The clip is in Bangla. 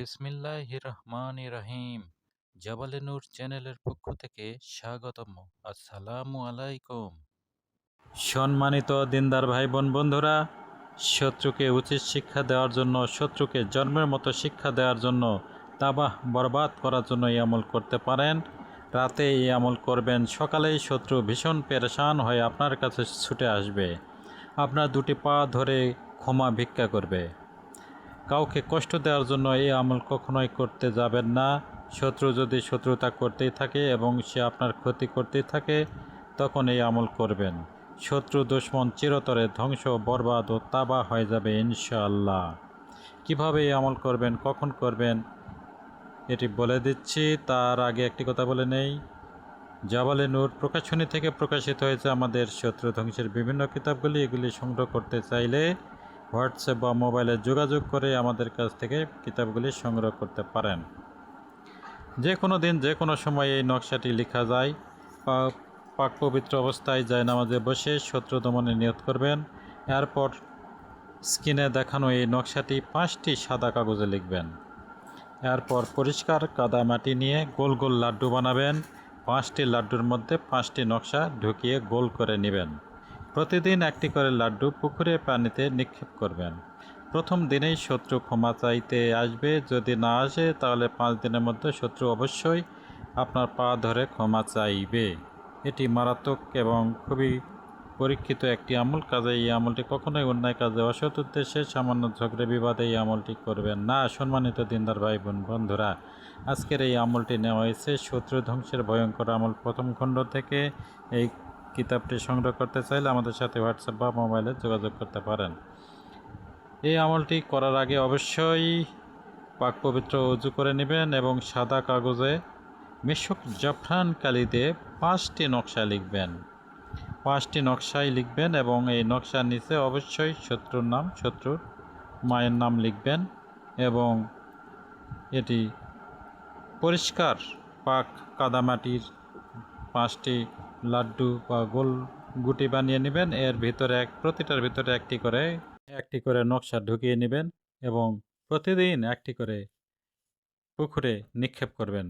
বিসমিল্লাহ রহমান রহিম জাবালে নূর চ্যানেলের পক্ষ থেকে স্বাগতম। আসসালামু আলাইকুম। সম্মানিত দিনদার ভাই বোন বন্ধুরা, শত্রুকে উচিত শিক্ষা দেওয়ার জন্য, শত্রুকে জন্মের মতো শিক্ষা দেওয়ার জন্য তাবাহ বরবাদ করার জন্য এই আমল করতে পারেন। রাতে এই আমল করবেন, সকালেই শত্রু ভীষণ পেরেশান হয়ে আপনার কাছে ছুটে আসবে। আপনার দুটি পা ধরে ক্ষমা ভিক্ষা করবে। কাউকে কষ্ট দেওয়ার জন্য এই আমল কখনোই করতে যাবেন না। শত্রু যদি শত্রুতা করতেই থাকে এবং সে আপনার ক্ষতি করতেই থাকে, তখন এই আমল করবেন। শত্রু দুশ্মন চিরতরে ধ্বংস, বরবাদ ও তাবা হয়ে যাবে ইনশাআল্লাহ। কীভাবে এই আমল করবেন, কখন করবেন, এটি বলে দিচ্ছি। তার আগে একটি কথা বলে নেই। জাবালে নূর প্রকাশনী থেকে প্রকাশিত হয়েছে আমাদের শত্রু ধ্বংসের বিভিন্ন কিতাবগুলি। এগুলি সংগ্রহ করতে চাইলে হোয়াটসঅ্যাপ বা মোবাইলে যোগাযোগ করে আমাদের কাছ থেকে কিতাবগুলি সংগ্রহ করতে পারেন। যে কোনো দিন, যে কোনো সময় এই নকশাটি লেখা যায়। পাক পবিত্র অবস্থায় যায় নামাজে বসে শত্রু দমনে নিয়ত করবেন। এরপর স্ক্রিনে দেখানো এই নকশাটি পাঁচটি সাদা কাগজে লিখবেন। এরপর পরিষ্কার কাদা মাটি নিয়ে গোল গোল লাড্ডু বানাবেন। পাঁচটি লাড্ডুর মধ্যে পাঁচটি নকশা ঢুকিয়ে গোল করে নেবেন। প্রতিদিন একটি করে লাড্ডু পুকুরে পানিতে নিক্ষেপ করবেন। প্রথম দিনেই শত্রু ক্ষমা চাইতে আসবে, যদি না আসে, তাহলে পাঁচ দিনের মধ্যে শত্রু অবশ্যই আপনার পা ধরে ক্ষমা চাইবে। এটি মারাত্মক এবং খুবই পরীক্ষিত একটি আমল। কাজে এই আমলটি কখনোই অন্যায় কাজে অসৎ উদ্দেশ্যে সামান্য ঝগড়ে বিবাদে এই আমলটি করবেন না। সম্মানিত দিনদার ভাই বোন বন্ধুরা, আজকের এই আমলটি নেওয়া হয়েছে শত্রু ধ্বংসের ভয়ঙ্কর আমল প্রথম খণ্ড থেকে এই কিতাবটি সংগ্রহ করতে চাইলে আমাদের সাথে হোয়াটসঅ্যাপ বা মোবাইলে যোগাযোগ করতে পারেন। এই আমলটি করার আগে অবশ্যই পাক পবিত্র উজু করে নেবেন এবং সাদা কাগজে মিশক জাফরান কালিতে পাঁচটি নকশা লিখবেন। পাঁচটি নকশাই লিখবেন এবং এই নকশার নিচে অবশ্যই শত্রুর নাম, শত্রুর মায়ের নাম লিখবেন এবং এটি পরিষ্কার পাক কাদামাটির পাঁচটি লাড্ডু বা গোল গুটি বানিয়ে নেবেন। এর ভিতরে এক, প্রতিটার ভিতরে একটি করে একটি করে নকশা ঢুকিয়ে নেবেন এবং প্রতিদিন একটি করে পুকুরে নিক্ষেপ করবেন।